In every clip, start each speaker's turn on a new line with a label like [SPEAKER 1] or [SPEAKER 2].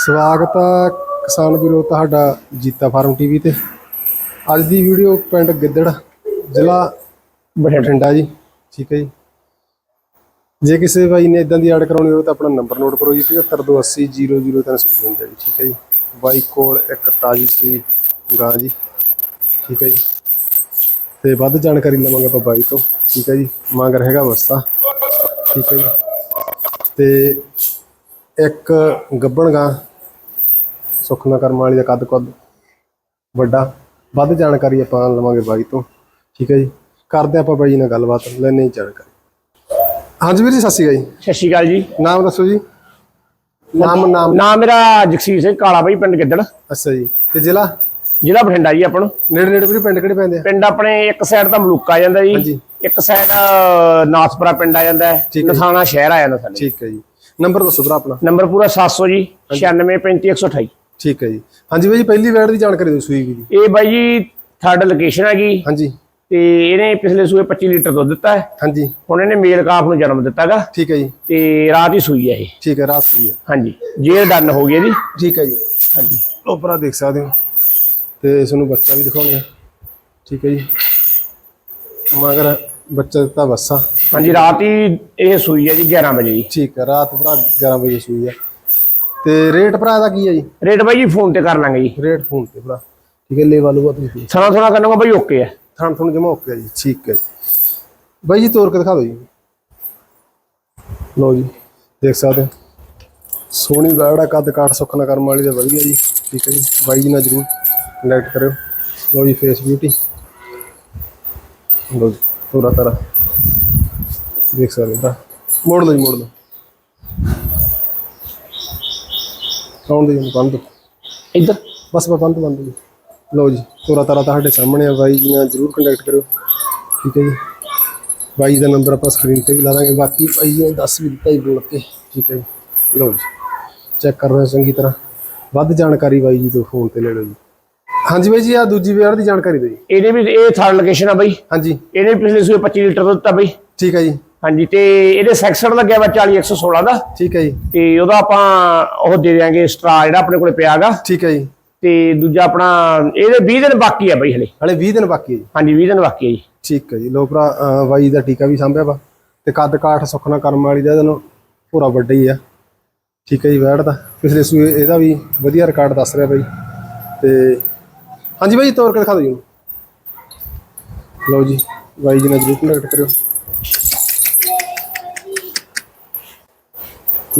[SPEAKER 1] ਸਵਾਗਤ ਆ ਕਿਸਾਨ ਵੀਰੋ ਤੁਹਾਡਾ ਜੀਤਾ ਫਾਰਮ ਟੀਵੀ ਤੇ। ਅੱਜ ਦੀ ਵੀਡੀਓ ਪਿੰਡ ਗਿੱਦੜ ਜ਼ਿਲ੍ਹਾ ਬਠਿੰਡਾ। ਜੀ। ਠੀਕ ਹੈ ਜੀ। ਜੇ ਕਿਸੇ ਭਾਈ ਨੇ ਇਦਾਂ ਦੀ ਐਡ ਕਰਾਉਣੀ ਹੋਵੇ ਤਾਂ ਆਪਣਾ ਨੰਬਰ ਨੋਟ ਕਰੋ ਜੀ 7528000355 ਜੀ। ਠੀਕ ਹੈ ਜੀ। ਬਾਈ ਕੋਲ ਇੱਕ ਤਾਜੀ ਸੀ ਗਾਂ ਜੀ। ਠੀਕ ਹੈ ਜੀ। ਤੇ ਵੱਧ ਜਾਣਕਾਰੀ ਲਵਾਂਗੇ ਆਪਾਂ ਬਾਈ ਤੋਂ। ਠੀਕ ਹੈ ਜੀ। ਮੰਗ ਹੈਗਾ ਵਸਤਾ ਠੀਕ ਹੈ ਜੀ। ਤੇ ਇੱਕ ਗੱਬਣ ਗਾਂ ਸੁਖਨਾ ਕਰਮ ਵਾਲੀ ਦਾ ਕੱਦ ਕੱਦ ਵੱਡਾ ਵੱਧ ਜਾਣਕਾਰੀ ਆਪਾਂ ਲਵਾਂਗੇ ਬਾਈ ਤੋਂ। ਠੀਕ ਹੈ ਜੀ? ਕਰਦੇ ਆਪਾਂ ਬਾਈ ਨਾਲ ਗੱਲਬਾਤ ਲੈਣੇ ਜਾਣਕਾਰੀ। ਹਾਂਜੀ ਵੀਰ ਜੀ ਸਤਿ ਸ਼੍ਰੀ ਅਕਾਲ ਜੀ।
[SPEAKER 2] ਸਤਿ ਸ਼੍ਰੀ ਅਕਾਲ ਜੀ।
[SPEAKER 1] ਨਾਮ ਦੱਸੋ ਜੀ। ਨਾਮ ਨਾਮ।
[SPEAKER 2] ਨਾਮ ਮੇਰਾ ਜਗਸੀਰ ਸਿੰਘ ਕਾਲਾ ਬਾਈ ਪਿੰਡ ਗਿੱਦੜ।
[SPEAKER 1] ਅੱਛਾ ਜੀ। ਤੇ ਜ਼ਿਲ੍ਹਾ?
[SPEAKER 2] ਜ਼ਿਲ੍ਹਾ ਬਠਿੰਡਾ ਜੀ ਆਪਾਂ ਨੂੰ।
[SPEAKER 1] ਨੇੜੇ ਨੇੜੇ ਵੀਰੇ ਪਿੰਡ ਕਿਹੜੇ ਪੈਂਦੇ ਆ?
[SPEAKER 2] ਪਿੰਡ ਆਪਣੇ ਇੱਕ ਸਾਈਡ ਤਾਂ ਮਲੂਕਾ ਆ ਜਾਂਦਾ ਜੀ। ਇੱਕ ਸਾਈਡ ਨਾਥਪੁਰਾ ਪਿੰਡ ਆ ਜਾਂਦਾ ਹੈ।
[SPEAKER 1] ਹੈ।
[SPEAKER 2] ਨਥਾਣਾ ਸ਼ਹਿਰ ਆ ਜਾਂਦਾ ਸਾਡੇ।
[SPEAKER 1] ਠੀਕ ਹੈ ਜੀ। ਨੰਬਰ ਦੱਸੋ ਭਰਾ ਆਪਣਾ।
[SPEAKER 2] ਨੰਬਰ ਪੂਰਾ 700 ਜੀ 963528
[SPEAKER 1] ਠੀਕ ਹੈ ਜੀ। ਹਾਂਜੀ ਬਾਈ ਜੀ ਪਹਿਲੀ ਵੈਡ ਦੀ ਜਾਣਕਾਰੀ ਦਿਓ ਸੂਈ ਦੀ
[SPEAKER 2] ਇਹ ਬਾਈ ਜੀ ਥਰਡ ਲੋਕੇਸ਼ਨ ਹੈਗੀ
[SPEAKER 1] ਹਾਂਜੀ।
[SPEAKER 2] ਤੇ ਇਹਨੇ ਪਿਛਲੇ ਸੂਏ 25 ਲੀਟਰ ਦੁੱਧ ਦਿੱਤਾ ਹੈ।
[SPEAKER 1] ਹਾਂਜੀ।
[SPEAKER 2] ਹੁਣ ਇਹਨੇ ਮੇਲ ਕਾਫ ਨੂੰ ਜਨਮ ਦਿੱਤਾਗਾ।
[SPEAKER 1] ਠੀਕ ਹੈ ਜੀ।
[SPEAKER 2] ਤੇ ਰਾਤ ਹੀ ਸੂਈ ਹੈ ਇਹ।
[SPEAKER 1] ਠੀਕ ਹੈ ਰਾਤ ਸੂਈ ਹੈ।
[SPEAKER 2] ਹਾਂਜੀ। ਜੇਰ ਡਨ ਹੋ ਗਈ ਇਹਦੀ।
[SPEAKER 1] ਠੀਕ ਹੈ ਜੀ।
[SPEAKER 2] ਹਾਂਜੀ।
[SPEAKER 1] ਉਹ ਭਰਾ ਦੇਖ ਸਕਦੇ ਹੋ। ਤੇ ਇਸ ਨੂੰ ਬੱਚਾ ਵੀ ਦਿਖਾਉਣੇ ਆ ਠੀਕ ਹੈ ਜੀ। ਮਗਰ ਬੱਚਾ ਦਿੱਤਾ ਬੱਸਾ।
[SPEAKER 2] ਹਾਂਜੀ ਰਾਤ ਹੀ ਇਹ ਸੂਈ ਹੈ ਜੀ 11 ਵਜੇ ਜੀ।
[SPEAKER 1] ਠੀਕ ਹੈ ਰਾਤ ਭਰਾ 11 ਵਜੇ ਸੂਈ ਆ ਤੇ ਰੇਟ ਭਰਾ ਦਾ ਕੀ ਹੈ ਜੀ?
[SPEAKER 2] ਰੇਟ ਬਾਈ ਜੀ ਫੋਨ ਤੇ ਕਰ ਲਾਂਗੇ ਜੀ।
[SPEAKER 1] ਰੇਟ ਫੋਨ ਤੇ ਭਰਾ। ਠੀਕ ਹੈ ਲੈਵਾ ਲੂਗਾ ਤੁਸੀਂ
[SPEAKER 2] ਸਣਾ ਸਣਾ ਕਰਨਾ ਬਾਈ ਓਕੇ ਹੈ
[SPEAKER 1] ਥਾਣ ਤੁਹਾਨੂੰ ਜਮਾ ਓਕੇ ਜੀ ਠੀਕ ਹੈ ਜੀ। ਬਾਈ ਜੀ ਤੋਰ ਕੇ ਦਿਖਾ ਦਿਓ ਜੀ। ਲਓ ਜੀ ਦੇਖ ਸਕਦੇ ਸੋਹਣੀ ਬੈੜਾ ਕੱਦ ਕਾਠ ਸੁੱਖਣਾ ਕਰਮ ਵਾਲੀ ਦਾ ਵਧੀਆ ਜੀ। ਠੀਕ ਹੈ ਜੀ ਬਾਈ ਜੀ ਨਾਲ ਜਰੂਰ ਕੰਟੈਕਟ ਕਰਿਓ। ਲਓ ਜੀ ਫੇਸ ਬਿਊਟੀ ਲਓ ਜੀ ਪੂਰਾ ਤਰ੍ਹਾਂ ਦੇਖ ਸਕਦੇ ਹੋ। ਮੋੜ ਲਓ ਜੀ ਮੋੜ ਲਓ। ਕੌਣ ਦੇ ਬੰਦ।
[SPEAKER 2] ਇੱਧਰ?
[SPEAKER 1] ਬਸ ਮੈਂ ਬੰਦ ਬੰਦ ਜੀ। ਲਓ ਜੀ ਤੋਰਾ ਤਾਰਾ ਤੁਹਾਡੇ ਸਾਹਮਣੇ ਆ। ਬਾਈ ਜੀ ਨਾਲ ਜਰੂਰ ਕੰਟੈਕਟ ਕਰਿਓ ਠੀਕ ਹੈ ਜੀ। ਬਾਈ ਦਾ ਨੰਬਰ ਆਪਾਂ ਸਕਰੀਨ ਤੇ ਵੀ ਲਾ ਦਾਂਗੇ। ਬਾਕੀ ਬਾਈ ਜੀ ਨੇ ਦੱਸ ਵੀ ਦਿੱਤਾ ਹੀ ਬੋਲ ਕੇ। ਠੀਕ ਹੈ ਜੀ। ਲਓ ਜੀ ਚੈੱਕ ਕਰ ਰਹੇ ਚੰਗੀ ਤਰ੍ਹਾਂ। ਵੱਧ ਜਾਣਕਾਰੀ ਬਾਈ ਜੀ ਤੋਂ ਫੋਨ ਤੇ ਲੈ ਲਓ ਜੀ। ਹਾਂਜੀ ਬਾਈ ਜੀ ਆ ਦੂਜੀ ਵੇਅਰ ਦੀ ਜਾਣਕਾਰੀ ਦਿਓ ਜੀ।
[SPEAKER 2] ਇਹਦੇ ਵੀ ਇਹ ਥਰਡ ਲੋਕੇਸ਼ਨ ਆ ਬਈ।
[SPEAKER 1] ਹਾਂਜੀ।
[SPEAKER 2] ਇਹਨੇ ਪਿਛਲੇ ਸੂਏ 25 ਲੀਟਰ ਦਿੱਤਾ ਬਈ।
[SPEAKER 1] ਠੀਕ ਹੈ ਜੀ।
[SPEAKER 2] ਹਾਂਜੀ ਤੇ ਇਹਦੇ ਸੈਕਸਰ ਲੱਗਿਆ ਵਾ 40116 ਦਾ।
[SPEAKER 1] ਠੀਕ ਹੈ ਜੀ।
[SPEAKER 2] ਤੇ ਉਹਦਾ ਆਪਾਂ ਉਹ ਦੇ ਦਿਆਂਗੇ ਸਟਰਾ ਜਿਹੜਾ ਆਪਣੇ ਕੋਲੇ ਪਿਆਗਾ
[SPEAKER 1] ਠੀਕ ਹੈ ਜੀ।
[SPEAKER 2] ਤੇ ਦੂਜਾ ਆਪਣਾ ਇਹਦੇ 20 ਦਿਨ ਬਾਕੀ ਆ ਬਈ ਹਲੇ।
[SPEAKER 1] ਹਲੇ 20 ਦਿਨ ਬਾਕੀ ਹੈ ਜੀ।
[SPEAKER 2] ਹਾਂਜੀ 20 ਦਿਨ ਬਾਕੀ ਆ ਜੀ।
[SPEAKER 1] ਠੀਕ ਹੈ ਜੀ। ਲੋ ਭਰਾ ਬਾਈ ਦਾ ਟੀਕਾ ਵੀ ਸਾਂਭਿਆ ਵਾ। ਤੇ ਕੱਦ ਕਾਠ ਸੁਖਣਾ ਕਰਮ ਵਾਲੀ ਦਾ ਇਹਨੂੰ ਪੂਰਾ ਵੱਡਾ ਹੀ ਆ। ਠੀਕ ਹੈ ਜੀ ਵੈੜ ਦਾ। ਪਿਛਲੇ ਸੂਏ ਇਹਦਾ ਵੀ ਵਧੀਆ ਰਿਕਾਰਡ ਦੱਸ ਰਿਹਾ ਬਾਈ। ਤੇ ਹਾਂਜੀ ਬਾਈ ਤੋਰ ਕੇ ਦਿਖਾ ਦਿਓ ਜੀ। ਲਓ ਜੀ ਬਾਈ ਜੀ ਨਾਲ ਜਰੂਰ ਕੰਟੈਕਟ ਕਰਿਓ।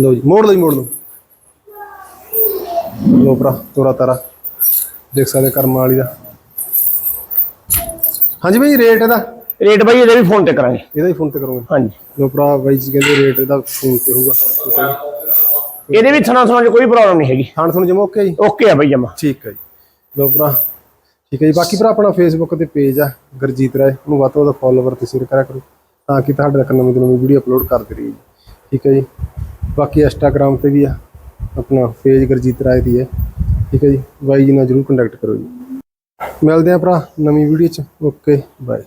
[SPEAKER 1] ਲਓ ਜੀ ਮੋੜ ਲਓ ਜੀ ਮੋੜ ਲਓ। ਲੋ ਭਰਾ ਤੋਰਾ ਤਾਰਾ। ਦੇਖ ਸਕਦੇ ਕਰਮ ਵਾਲੀ ਦਾ। ਹਾਂਜੀ ਬਾਈ ਰੇਟ ਇਹਦਾ?
[SPEAKER 2] ਰੇਟ ਬਈ ਇਹਦੇ ਵੀ ਫੋਨ ਤੇ ਕਰਾਂਗੇ।
[SPEAKER 1] ਇਹਦਾ ਹੀ ਫੋਨ ਤੇ ਕਰੋਗੇ?
[SPEAKER 2] ਹਾਂਜੀ।
[SPEAKER 1] ਲੋ ਭਰਾ ਬਾਈ ਜੀ ਕਹਿੰਦੇ ਰੇਟ ਇਹਦਾ ਫੋਨ ਤੇ ਹੋਊਗਾ।
[SPEAKER 2] ਇਹਦੇ ਵੀ ਥਣਾ ਥਣਾ 'ਚ ਕੋਈ ਪ੍ਰੋਬਲਮ ਨਹੀਂ ਹੈਗੀ।
[SPEAKER 1] ਖਾਣ ਤੁਹਾਨੂੰ ਜਮਾ ਓਕੇ ਜੀ?
[SPEAKER 2] ਓਕੇ ਆ ਬਈ ਜਮਾ।
[SPEAKER 1] ਠੀਕ ਹੈ ਜੀ। ਲੋ ਭਰਾ ਠੀਕ ਹੈ ਜੀ। ਬਾਕੀ ਭਰਾ ਆਪਣਾ ਫੇਸਬੁੱਕ ਤੇ ਪੇਜ ਆ ਗੁਰਜੀਤ ਰਾਏ। ਉਹਨੂੰ ਵੱਧ ਤੋਂ ਵੱਧ ਫੋਲੋਵਰ ਤੇ ਸ਼ੇਅਰ ਕਰਿਆ ਕਰੋ ਤਾਂ ਕਿ ਤੁਹਾਡੇ ਤੱਕ ਨਵੀਂ ਤੋਂ ਨਵੀਂ ਵੀਡੀਓ ਅਪਲੋਡ ਕਰਦੇ ਰਹੀਏ ਠੀਕ ਹੈ ਜੀ। ਬਾਕੀ ਇੰਸਟਾਗ੍ਰam ਤੇ ਵੀ ਆ, ਆਪਣਾ ਪੇਜ ਗੁਰਜੀਤ ਰਾਏ ਦੀ ਹੈ। ਠੀਕ ਹੈ ਜੀ, ਬਾਈ ਜੀ ਨਾਲ ਜਰੂਰ ਕੰਟੈਕਟ ਕਰੋ ਜੀ। ਮਿਲਦੇ ਆ ਭਰਾ ਨਵੀਂ ਵੀਡੀਓ ਚ। Okay bye